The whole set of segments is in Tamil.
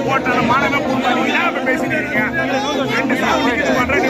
போட்ட மாணவ பூர்வீங்க பேசிட்டு இருக்கீங்க ரெண்டு சாவு பண்றேன்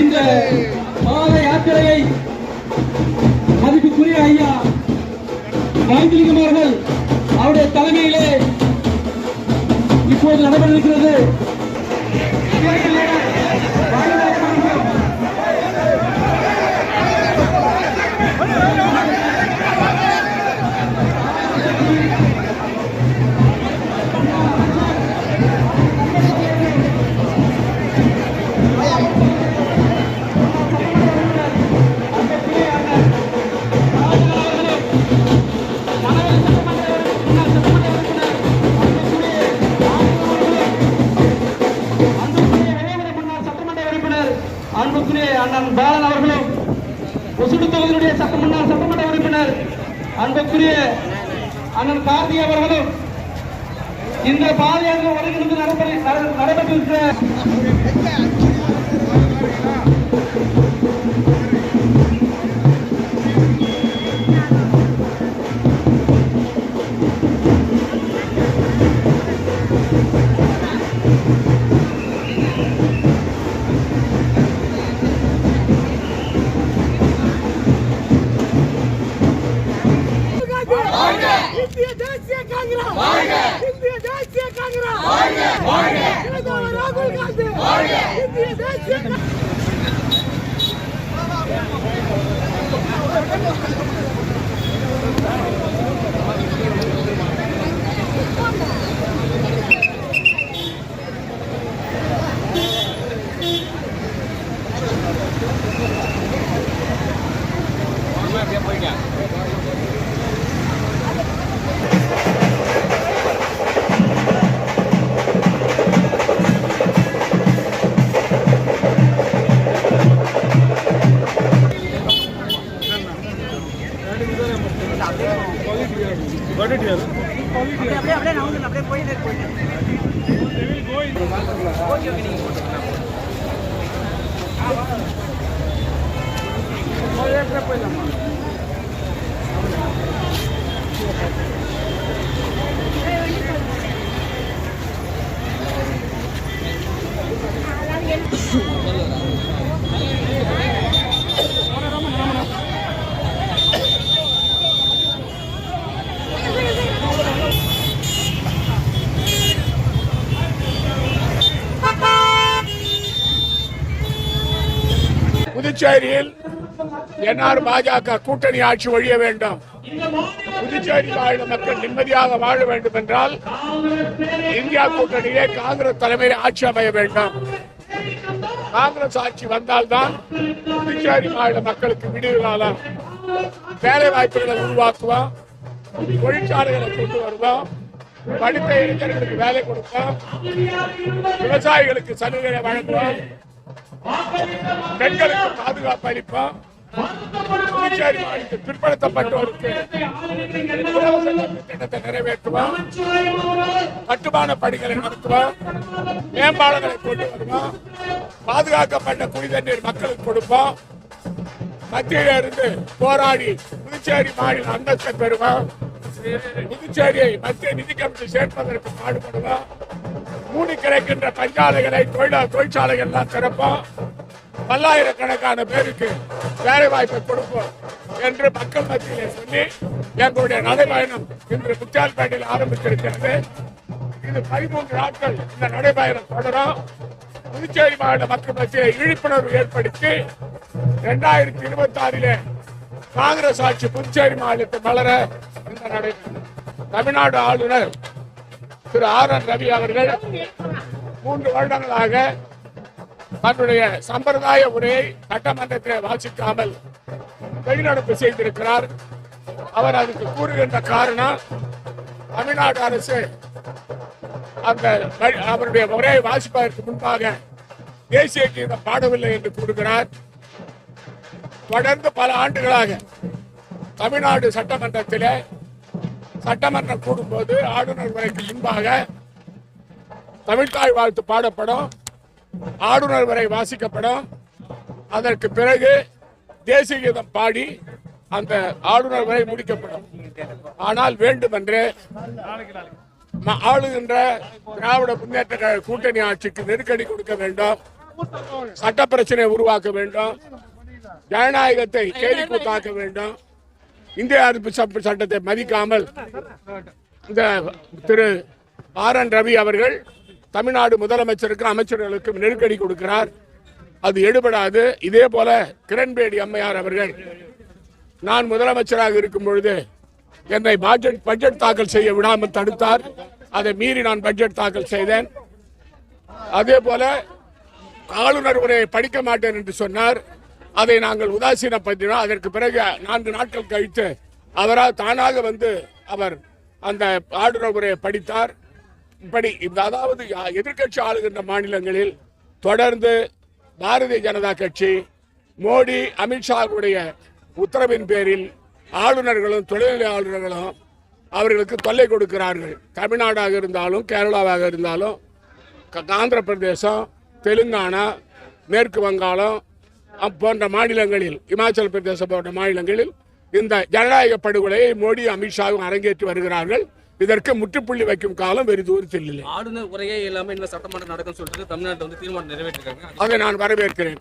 இந்த பாத யாத்திரையை மதிப்புக்குரிய ஐயா வைத்திலிங்கம் அவர்கள் அவருடைய தலைமையிலே இப்போது நடைபெற இருக்கிறது. சட்டமன்ற உறுப்பினர் அன்புக்குரிய அண்ணன் பாலன் அவர்களும் ஒசுடு தொகுதியினுடைய சட்ட முன்னாள் சட்டமன்ற உறுப்பினர் அன்புக்குரிய அண்ணன் கார்த்திக் அவர்களும் இந்த பாதையாக ஒருங்கிணைந்து நடைபெற நடைபெற்றிருக்கிற ராகுல் காந்தி இந்திய தேசிய காங்கிரஸ் புதுச்சேரியில் என்ஆர் பாஜக கூட்டணி ஆட்சி ஒழிய வேண்டும். புதுச்சேரி வாழ்ந்த மக்கள் நிம்மதியாக வாழ வேண்டும் என்றால் இந்தியா கூட்டணியிலே காங்கிரஸ் தலைமையில் ஆட்சி அமைய வேண்டும். காங்கிரஸ் ஆட்சி வந்தால்தான் புதுச்சேரி மாநில மக்களுக்கு விடிவு காலம். வேலை வாய்ப்புகளை உருவாக்குவோம் தொழிற்சாலைகளை கொண்டு வருவோம் படித்த இளைஞர்களுக்கு வேலை கொடுப்போம் விவசாயிகளுக்கு சலுகைகளை வழங்குவோம் பெண்களுக்கு பாதுகாப்பு அளிப்போம் புதுச்சேரி மாநிலத்தில் பிற்படுத்தப்பட்டோருக்கு இலவச திட்டத்தை நிறைவேற்றுவோம் கட்டுமான பணிகளை நடத்துவோம் மேம்பாலங்களை கொண்டு வருவோம் பாதுகாக்கப்பட்ட குடித மக்களுக்கு கொடுப்போம் மத்தியில இருந்து போராடி புதுச்சேரி மாநில அந்தஸ்தை பெறுவோம் புதுச்சேரியை மத்திய நிதி கமிட்டி சேர்ப்பதற்கு பாடுபடுவோம் மூடி கிடைக்கின்ற பஞ்சாலைகளை தொழிலா தொழிற்சாலைகள் எல்லாம் திறப்போம். பல்லாயிரக்கணக்கான பேருக்கு வேலை வாய்ப்பை கொடுப்போம் என்று மக்கள் மத்தியிலே சொல்லி எங்களுடைய நடைபயணம் இன்று முத்தியால்பேட்டையில் ஆரம்பித்திருக்கிறது. இது பதிமூன்று நாட்கள் இந்த நடைபயணம் தொடரும். புதுச்சேரி மாவட்ட மக்கள் மத்தியிலே விழிப்புணர்வு ஏற்படுத்தி இரண்டாயிரத்தி இருபத்தி ஆறிலே காங்கிரஸ் ஆட்சி புதுச்சேரி மாநிலத்தில் வளர இந்த நடைபெறும் தமிழ்நாடு ஆளுநர் திரு ஆர் என் ரவி அவர்கள் மூன்று வருடங்களாக தன்னுடைய சம்பிரதாய உரையை சட்டமன்றத்தில் வாசிக்காமல் வெளிநடப்பு செய்திருக்கிறார். அவர் அதுக்கு கூறுகின்ற காரணம் தமிழ்நாடு அரசு அந்த அவருடைய உரையை வாசிப்பதற்கு முன்பாக தேசிய கீதம் பாடவில்லை என்று கூறுகிறார். தொடர்ந்து பல ஆண்டுகளாக தமிழ்நாடு சட்டமன்றத்திலே சட்டமன்றம் கூடும்போது ஆளுநர் உரைக்கு முன்பாக தமிழ்தாய் வாழ்த்து பாடப்படும். ஆளுநர் உரை வாசிக்கப்படும். அதற்கு பிறகு தேசிய கீதம் பாடி அந்த ஆளுநர் உரை முடிக்கப்படும். ஆனால் வேண்டுமென்று ம- ஆளுகின்ற திராவிட முன்னேற்ற கழக கூட்டணி ஆட்சிக்கு நெருக்கடி கொடுக்க வேண்டும். சட்ட பிரச்சனையை உருவாக்க வேண்டும். ஜனநாயகத்தை கேலிக்கூத்தாக்க வேண்டும். இந்திய அரசு சட்டத்தை மதிக்காமல் இந்த திரு ஆர் என் ரவி அவர்கள் தமிழ்நாடு முதலமைச்சருக்கும் அமைச்சர்களுக்கும் நெருக்கடி கொடுக்கிறார். அது எடுபடாது. இதே போல கிரண்பேடி அம்மையார் அவர்கள் நான் முதலமைச்சராக இருக்கும் பொழுது என்னை பட்ஜெட் பட்ஜெட் தாக்கல் செய்ய விடாமல் தடுத்தார். அதை மீறி நான் பட்ஜெட் தாக்கல் செய்தேன். அதே போல ஆளுநர் உரையை படிக்க மாட்டேன் என்று சொன்னார். அதை நாங்கள் உதாசீனப்படுத்தினோம். அதற்கு பிறகு நான்கு நாட்கள் கழித்து அவரால் தானாக வந்து அவர் அந்த ஆளுநர் உரையை படித்தார். இப்படி இந்த அதாவது எதிர்க்கட்சி ஆளுகின்ற மாநிலங்களில் தொடர்ந்து பாரதிய ஜனதா கட்சி மோடி அமித்ஷாவுடைய உத்தரவின் பேரில் ஆளுநர்களும் துணைநிலை ஆளுநர்களும் அவர்களுக்கு தொல்லை கொடுக்கிறார்கள். தமிழ்நாடாக இருந்தாலும் கேரளாவாக இருந்தாலும் ஆந்திர பிரதேசம் தெலுங்கானா மேற்கு வங்காளம் போன்ற மாநிலங்களில் இமாச்சல பிரதேசம் போன்ற மாநிலங்களில் இந்த ஜனநாயக படுகொலையை மோடி அமித்ஷாவும் அரங்கேற்றி வருகிறார்கள். இதற்கு முற்றுப்புள்ளி வைக்கும் காலம் வெகு தூரத்தில் இல்லை. ஆளுநர் உரையே இல்லாம இன்னும் சட்டமன்றம் நடக்கும்னு சொல்லிட்டு தமிழ்நாட்டில் வந்து தீர்மானம் நிறைவேற்றிருக்காங்க. அதை நான் வரவேற்கிறேன்.